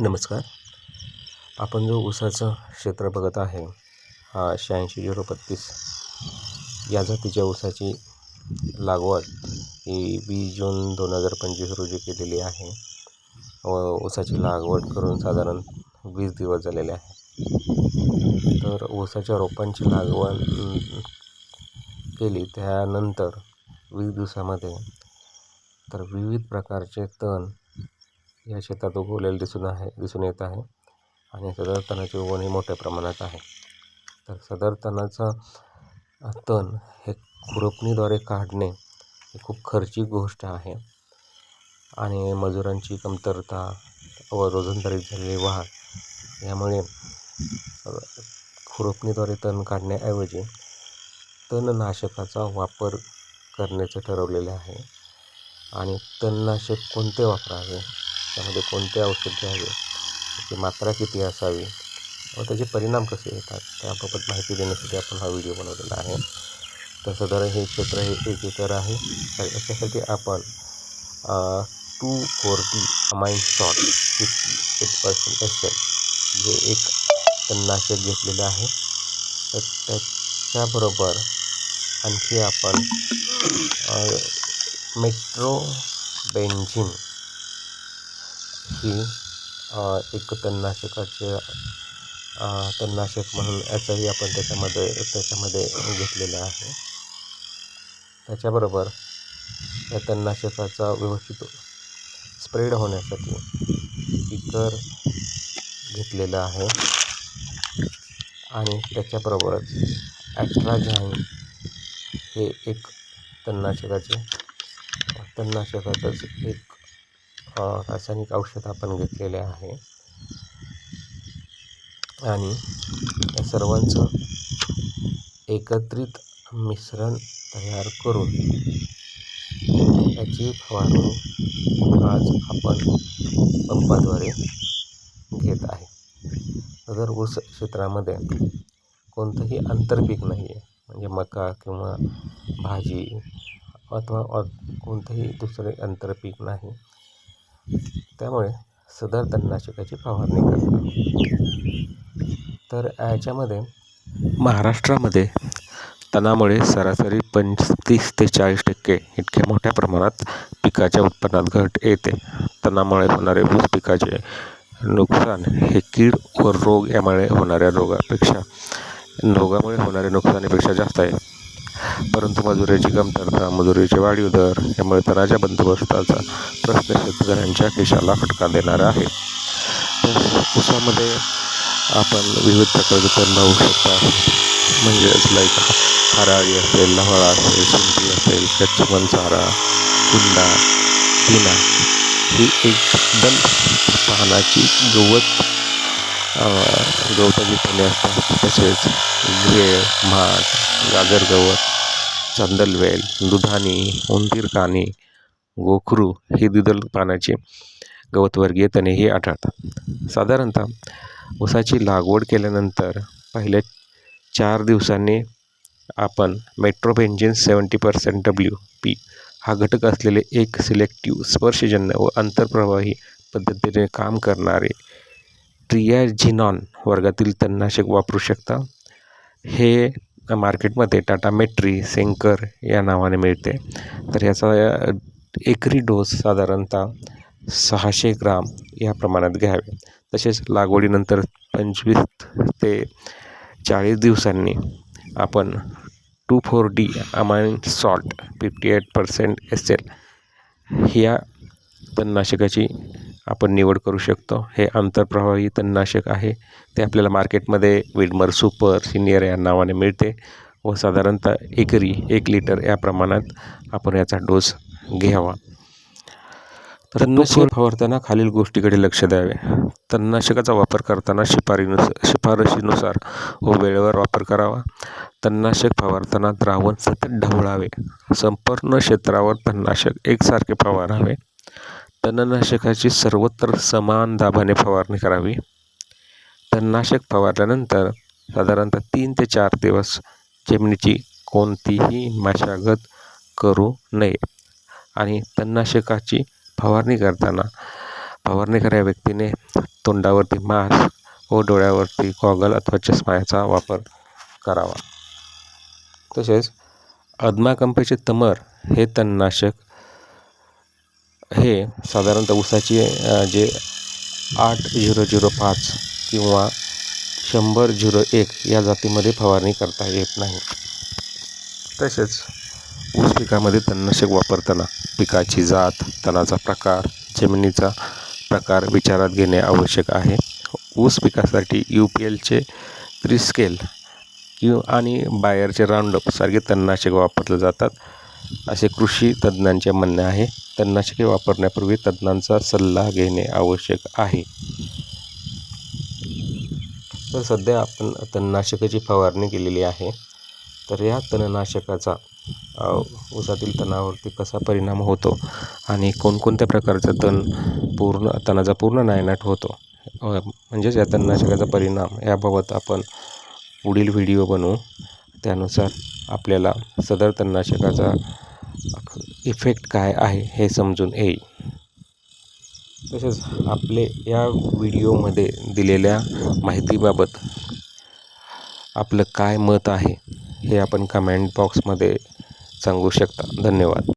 नमस्कार. आपण जो ऊसाचं क्षेत्र बघत आहे हा शहाऐंशी झिरो बत्तीस. या जातीच्या ऊसाची लागवड ही वीस जून दोन हजार पंचवीस रोजी केलेली आहे. व ऊसाची लागवड करून साधारण वीस दिवस झालेले आहे. तर ऊसाच्या रोपांची लागवड केली त्यानंतर वीस दिवसामध्ये तर विविध प्रकारचे तण या शेतात उगवलेले दिसून आहे दिसून येत आहे. आणि सदर तणाची उगवण ही मोठ्या प्रमाणात आहे. तर सदर तणाचा तण हे खुरपणीद्वारे काढणे ही खूप खर्चिक गोष्ट आहे. आणि मजुरांची कमतरता व रोजंदारीत झालेली वाढ यामुळे खुरपणीद्वारे तण काढण्याऐवजी तणनाशकाचा वापर करण्याचं ठरवलेले आहे. आणि तणनाशक कोणते वापरावे? त्यामध्ये कोणते औषध घ्यावे त्याची मात्रा किती असावी व त्याचे परिणाम कसे येतात त्याबाबत माहिती देण्यासाठी आपण हा व्हिडिओ बनवलेला आहे. तर साधारण हे क्षेत्र हे एक एकर आहे. तर याच्यासाठी आपण two forty amine salt fifty eight percent S L जे एक तणनाशक घेतलेलं आहे. तर त्याच्याबरोबर आणखी आपण मेट्रो बेंझिन ही एक तणनाशकाचे तणनाशक म्हणून याचंही आपण त्याच्यामध्ये त्याच्यामध्ये घेतलेलं आहे. त्याच्याबरोबर या तणनाशकाचा व्यवस्थित स्प्रेड होण्यासाठी इतर घेतलेलं आहे. आणि त्याच्याबरोबरच ॲट्राझाईन हे एक तणनाशकाचे तणनाशकाचंच एक रासायनिक औषध आपण घेतलेले आहे. आणि या सर्वांचं एकत्रित मिश्रण तयार करून त्याची फवारणी आज आपण पंपाद्वारे घेत आहे. जर ऊस क्षेत्रामध्ये कोणतंही आंतरपीक नाही आहे म्हणजे मका किंवा भाजी अथवा कोणतंही दुसरे आंतरपीक नाही त्यामुळे सदर तणनाशकाची फवारणी करतात. तर याच्यामध्ये महाराष्ट्रामध्ये तणामुळे सरासरी पंचतीस ते चाळीस टक्के इतक्या मोठ्या प्रमाणात पिकाच्या उत्पन्नात घट येते. तणामुळे होणारे ऊस पिकाचे नुकसान हे कीड व रोग यामुळे होणाऱ्या रोगापेक्षा रोगामुळे होणाऱ्या नुकसानीपेक्षा जास्त आहे. परंतु मजुरीची कमतरता मजुरीचे वाढीव दर यामुळे तणाच्या बंदोबस्ताचा प्रश्न शेतकऱ्यांच्या खिशाला फटका देणारा आहे. तर ऊसामध्ये आपण विविध प्रकारचे तण लावू शकता. म्हणजेच लाईक हराळी असेल लवळा असेल सुंटी असेल कच्ची चारा कुंडा पिना ही एकदम पानाची गवत गवताची पाने असतात. तसेच वेळ माठ गाजर गवत चांदलवेल दुधानी उंदीर काणे गोखरू ही द्विदल पानाचे गवतवर्गीय तणेही आढळतात. साधारणतः ऊसाची लागवड केल्यानंतर पहिल्या चार दिवसांनी आपण मेट्रोबेंजिन सेवन्टी पर्सेंट डब्ल्यू पी हा घटक असलेले एक सिलेक्टिव्ह स्पर्शजन्य व आंतरप्रवाही पद्धतीने काम करणारे ट्रियाझिनॉन वर्गातील तणनाशक वापरू शकता. हे मार्केटमध्ये टाटा मेट्री सेंकर या नावाने मिळते. तर याचा एकरी डोस साधारणतः सहाशे ग्राम या प्रमाणात घ्यावे. तसेच लागवडीनंतर पंचवीस ते चाळीस दिवसांनी आपण two four D amine salt fifty eight percent S L ह्या तणनाशकाची आपण निवड करू शकतो. हे आंतरप्रवाही तणनाशक आहे. ते आपल्याला मार्केटमध्ये विडमर सुपर सिनियर या नावाने मिळते व साधारणतः एकरी एक लिटर या प्रमाणात आपण याचा डोस घ्यावा. तणनाशक फवारताना खालील गोष्टीकडे लक्ष द्यावे. तणनाशकाचा वापर करताना शिफारीनुस शिफारशीनुसार व वेळेवर वापर करावा. तणनाशक फवारताना द्रावण सतत ढवळावे. संपूर्ण क्षेत्रावर तणनाशक एकसारखे फवारावे. तणनाशकाची सर्वत्र समान दाबाने फवारणी करावी. तणनाशक फवारल्यानंतर साधारणतः तीन ते चार दिवस जमिनीची कोणतीही मशागत करू नये. आणि तणनाशकाची फवारणी करताना फवारणी करा व्यक्तीने तोंडावरती मास्क व डोळ्यावरती गॉगल अथवा चष्मा याचा वापर करावा. तसेच अदमाकंपेचे तमर हे तणनाशक हे साधारणतः ऊसाची जे आठ झिरो झिरो पाच किंवा शंभर झिरो एक या जातीमध्ये फवारणी करता येत नाही. तसेच ऊस पिकामध्ये तणनाशक वापरताना पिकाची जात तणाचा प्रकार जमिनीचा प्रकार विचारात घेणे आवश्यक आहे. ऊस पिकासाठी यू पी एलचे त्रिस्केल किंवा आणि बायरचे राऊंडअप सारखे तणनाशक वापरले जातात. असे कृषी तज्ज्ञांचे म्हणणे आहे. तणनाशके वापरण्यापूर्वी तज्ज्ञांचा सल्ला घेणे आवश्यक आहे. तर सध्या आपण तणनाशकाची फवारणी केलेली आहे. तर या तणनाशकाचा ऊसातील तणावरती कसा परिणाम होतो आणि कोणकोणत्या प्रकारचं तण पूर्ण तणाचा पूर्ण नायनाट होतो म्हणजेच या तणनाशकाचा परिणाम याबाबत आपण पुढील व्हिडिओ बनवू. त्यानुसार आपल्याला सदर तणनाशकाचा इफेक्ट काय आहे हे समजून येईल. तसेच आपले या व्हिडिओमध्ये दिलेल्या माहितीबाबत आपलं काय मत आहे हे आपण कमेंट बॉक्समध्ये सांगू शकता. धन्यवाद.